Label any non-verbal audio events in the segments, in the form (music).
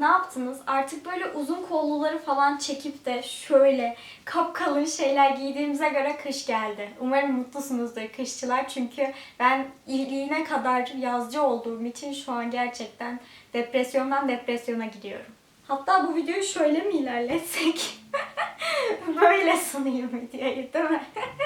ne yaptınız? Artık böyle uzun kolluları falan çekip de şöyle kapkalın şeyler giydiğimize göre kış geldi. Umarım mutlusunuzdur kışçılar çünkü ben iliğine kadar yazcı olduğum için şu an gerçekten depresyondan depresyona gidiyorum. Hatta bu videoyu şöyle mi ilerletsek? (laughs) Böyle sunayım videoyu değil mi? (laughs)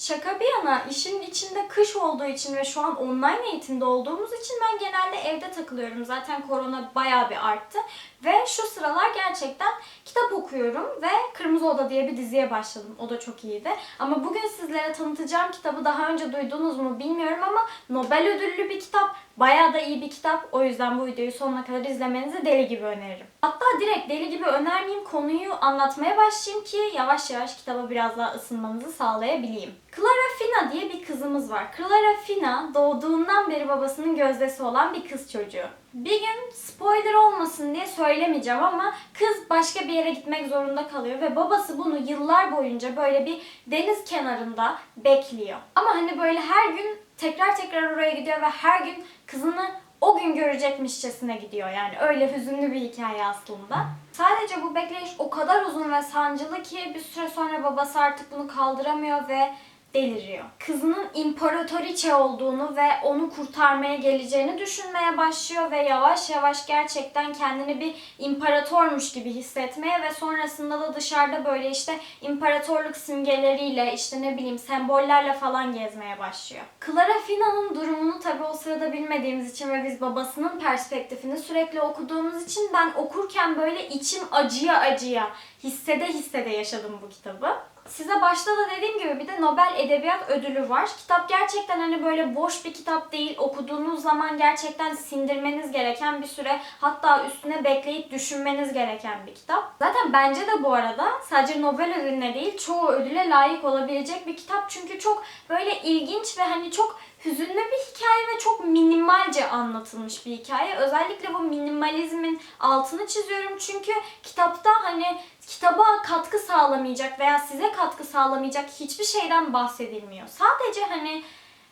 Şaka bir yana işin içinde kış olduğu için ve şu an online eğitimde olduğumuz için ben genelde evde takılıyorum. Zaten korona bayağı bir arttı. Ve şu sıralar gerçekten kitap okuyorum ve Kırmızı Oda diye bir diziye başladım. O da çok iyiydi. Ama bugün sizlere tanıtacağım kitabı daha önce duydunuz mu bilmiyorum ama Nobel ödüllü bir kitap. Bayağı da iyi bir kitap. O yüzden bu videoyu sonuna kadar izlemenizi deli gibi öneririm. Hatta direkt deli gibi önermeyeyim konuyu anlatmaya başlayayım ki yavaş yavaş kitaba biraz daha ısınmanızı sağlayabileyim. Clara Fina diye bir kızımız var. Clara Fina doğduğundan beri babasının gözdesi olan bir kız çocuğu. Bir gün spoiler olmasın diye söylemeyeceğim ama kız başka bir yere gitmek zorunda kalıyor ve babası bunu yıllar boyunca böyle bir deniz kenarında bekliyor. Ama hani böyle her gün tekrar tekrar oraya gidiyor ve her gün kızını o gün görecekmişçesine gidiyor. Yani öyle hüzünlü bir hikaye aslında. Sadece bu bekleyiş o kadar uzun ve sancılı ki bir süre sonra babası artık bunu kaldıramıyor ve deliriyor. Kızının imparatoriçe olduğunu ve onu kurtarmaya geleceğini düşünmeye başlıyor ve yavaş yavaş gerçekten kendini bir imparatormuş gibi hissetmeye ve sonrasında da dışarıda böyle işte imparatorluk simgeleriyle işte ne bileyim sembollerle falan gezmeye başlıyor. Clara Fina'nın durumunu tabii o sırada bilmediğimiz için ve biz babasının perspektifini sürekli okuduğumuz için ben okurken böyle içim acıya acıya hissede hissede yaşadım bu kitabı. Size başta da dediğim gibi bir de Nobel Edebiyat Ödülü var. Kitap gerçekten hani böyle boş bir kitap değil. Okuduğunuz zaman gerçekten sindirmeniz gereken bir süre hatta üstüne bekleyip düşünmeniz gereken bir kitap. Zaten bence de bu arada sadece Nobel ödülüne değil çoğu ödüle layık olabilecek bir kitap. Çünkü çok böyle ilginç ve hani çok hüzünlü bir hikaye ve çok minimalce anlatılmış bir hikaye. Özellikle bu minimalizmin altını çiziyorum çünkü kitapta hani kitaba katkı sağlamayacak veya size katkı sağlamayacak hiçbir şeyden bahsedilmiyor. Sadece hani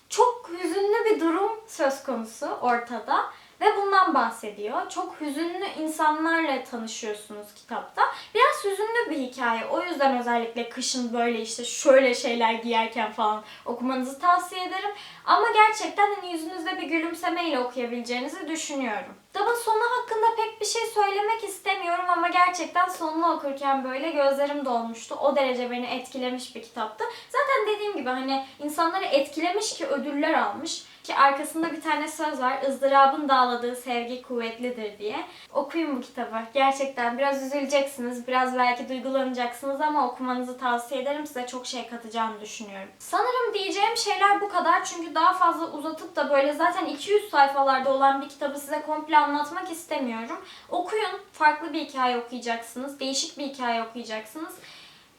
çok hüzünlü bir durum söz konusu ortada ve bundan bahsediyor. Çok hüzünlü insanlarla tanışıyorsunuz kitapta. Biraz hüzünlü bir hikaye. O yüzden özellikle kışın böyle işte şöyle şeyler giyerken falan okumanızı tavsiye ederim. Ama gerçekten hani yüzünüzde bir gülümsemeyle okuyabileceğinizi düşünüyorum. Kitabın sonu hakkında pek bir şey söylemek istemiyorum ama gerçekten sonunu okurken böyle gözlerim dolmuştu. O derece beni etkilemiş bir kitaptı. Zaten dediğim gibi hani insanları etkilemiş ki ödüller almış. Ki arkasında bir tane söz var. ızdırabın dağladığı sevgi kuvvetlidir diye. Okuyun bu kitabı. Gerçekten biraz üzüleceksiniz. Biraz belki duygulanacaksınız ama okumanızı tavsiye ederim. Size çok şey katacağını düşünüyorum. Sanırım diyeceğim şeyler bu kadar. Çünkü daha fazla uzatıp da böyle zaten 200 sayfalarda olan bir kitabı size komple anlatmak istemiyorum. Okuyun. Farklı bir hikaye okuyacaksınız. Değişik bir hikaye okuyacaksınız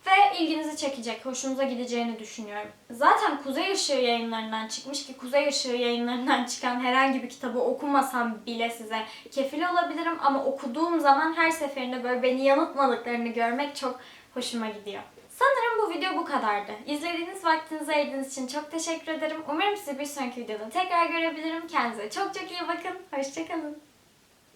ve ilginizi çekecek, hoşunuza gideceğini düşünüyorum. Zaten Kuzey Işığı yayınlarından çıkmış ki Kuzey Işığı yayınlarından çıkan herhangi bir kitabı okumasam bile size kefil olabilirim ama okuduğum zaman her seferinde böyle beni yanıltmadıklarını görmek çok hoşuma gidiyor. Sanırım bu video bu kadardı. İzlediğiniz vaktinizi ayırdığınız için çok teşekkür ederim. Umarım sizi bir sonraki videoda tekrar görebilirim. Kendinize çok çok iyi bakın. Hoşçakalın.